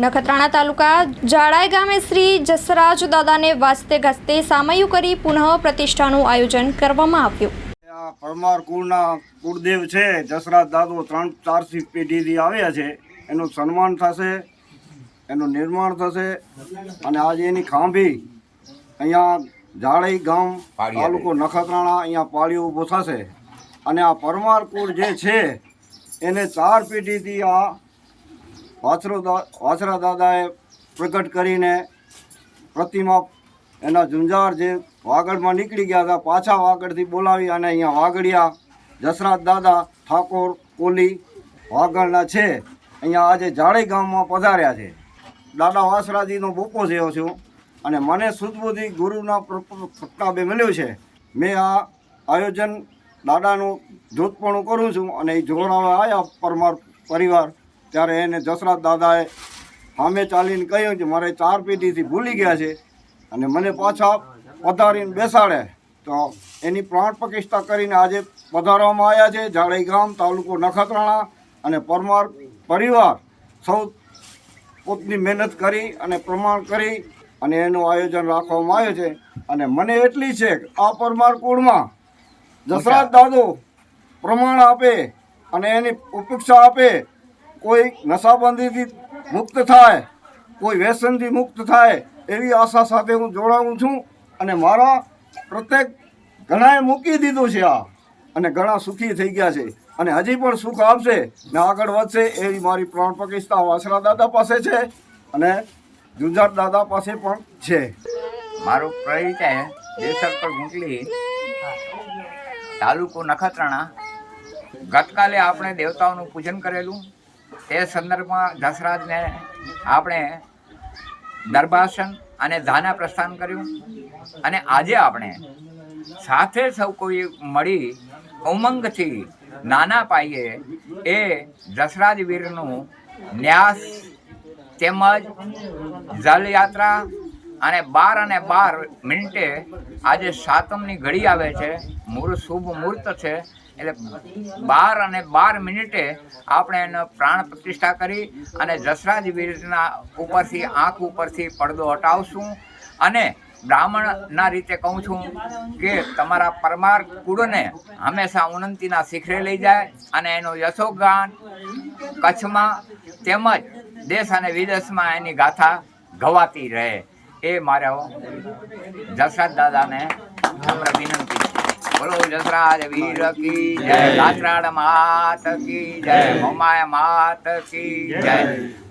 નખત્રાણા તાલુકા જાડાઈ ગામે શ્રી જસરાજ દાદાને વાસ્તે ગાસ્તે સામયું કરી પુનઃ પ્રતિષ્ઠાનું આયોજન કરવામાં આવ્યું. આ પરમાર કુળના કુળદેવ છે જસરાજ દાદો ત્રણ ચારસી પેઢીથી આવ્યા છે. એનું સન્માન થશે એનું નિર્માણ થશે અને આજે એની ખાંભી અહીંયા જાડાઈ ગામ તાલુકો નખત્રાણા અહીંયા પાળીઓ ઊભો થશે. અને આ પરમાર કુળ જે છે એને ચાર પેઢીથી આ વાછરો દા વાછરા દાદાએ પ્રગટ કરીને પ્રતિમા એના ઝુંઝાર જે વાગડમાં નીકળી ગયા હતા, પાછા વાગડથી બોલાવી અને અહીંયા વાગડિયા. જસરાજ દાદા, ઠાકોર, કોલી વાગડના છે. અહીંયા આજે જાડે ગામમાં પધાર્યા છે. દાદા વાસરાજીનો બોપો જેવો છું અને મને સુદબુદ્ધિ ગુરુના પ્ર- પ્રતાપે મળ્યો છે. મેં આ આયોજન દાદાનું જોતપણું કરું છું અને એ જોડાવા આવ્યા પરમાર પરિવાર ત્યારે એને જસરાજ દાદાએ સામે ચાલીને કહ્યું કે મારે ચાર પેઢીથી ભૂલી ગયા છે અને મને પાછા પધારીને બેસાડે. તો એની પ્રાણ પ્રતિષ્ઠા કરીને આજે પધારવામાં આવ્યા છે જાડઈ ગામ તાલુકો નખત્રાણા અને પરમાર પરિવાર. સૌ પોતની મહેનત કરી અને પ્રમાણ કરી અને એનું આયોજન રાખવામાં આવ્યું છે. અને મને એટલી છે કે આ પરમાર કુળમાં જસરાજ દાદો પ્રમાણ આપે અને એની ઉપેક્ષા આપે કોઈ નશાબંધીથી મુક્ત થાય, કોઈ વ્યસનથી મુક્ત થાય એવી આશા સાથે હું જોડાવું છું અને મારા પ્રત્યેક ઘણાએ મૂકી દીધું છે આ. અને ઘણા સુખી થઈ ગયા છે. અને હજી પણ સુખ આપશે ને આગળ વધશે એવી મારી પ્રાણ પ્રતિષ્ઠા વાસરા દાદા પાસે છે અને જુંજાર દાદા પાસે પણ છે. મારું પરિચય દેસર પર ગુંટલી તાલુકો નખત્રાણા. ગતકાલે આપણે દેવતાઓનું પૂજન કરેલું. તે સંદર્ભમાં દશરાજને આપણે દરબાસન અને ધાના પ્રસ્થાન કર્યું અને આજે આપણે સાથે સૌ કોઈ મળી ઉમંગથી નાના પાયે એ દશરાજ વીરનું ન્યાસ તેમજ જલયાત્રા અને બાર અને બાર મિનિટે આજે સાતમની ઘડી આવે છે. મૂળ શુભ મુહૂર્ત છે. એટલે બાર અને બાર મિનિટે આપણે એનો પ્રાણ પ્રતિષ્ઠા કરી અને દશરાજ વીરના ઉપરથી, આંખ ઉપરથી પડદો હટાવશું. અને બ્રાહ્મણના રીતે કહું છું કે તમારા પરમાર કુળને હંમેશા ઉન્નતિના શિખરે લઈ જાય અને એનું યશોગાન કચ્છમાં તેમજ દેશ અને વિદેશમાં એની ગાથા ગવાતી રહે. એ મારો જસરાજ દાદાને વિનંતી બોલો જસરાજ વીર કી જય. ગાત્રાળ માત કી જય. મોમાય માત કી જય.